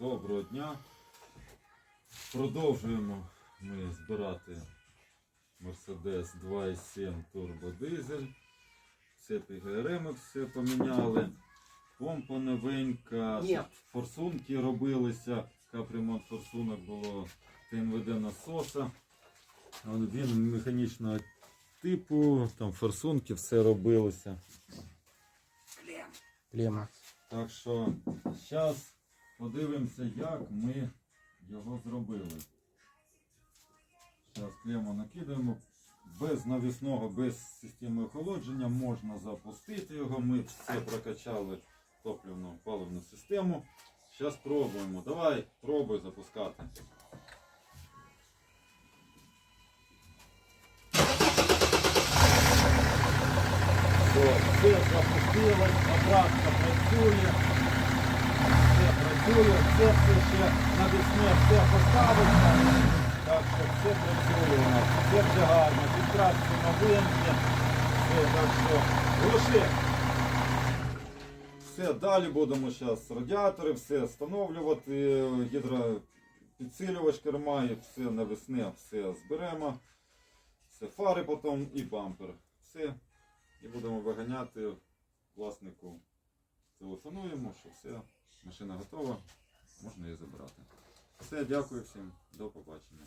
Доброго дня. Продовжуємо ми збирати Mercedes 2.7 турбодизель. Все ПГРМ все поміняли. Помпа новенька, Ні. форсунки робилися, капремонт форсунок було ТНВД насоса. Він механічного типу, там форсунки все робилося. Клема. Так що зараз подивимося, як ми його зробили. Зараз клему накидаємо. Без навісного, без системи охолодження можна запустити його. Ми все прокачали топливну паливну систему. Зараз пробуємо. Давай, пробуй запускати. Все, все запустилось, обратно працює. Працює, все все ще на весні все поставиться. Так що все працює у нас, все вже гарно, підкрасці новинки. Все, так що глуши. Все, далі будемо зараз радіатори, все встановлювати, гідропідсилювач керма і все навесне, все зберемо. Все фари потім і бампер. Все. І будемо виганяти власнику. Телефонуємо, що все, машина готова, можна її забирати. Все, дякую всім, до побачення.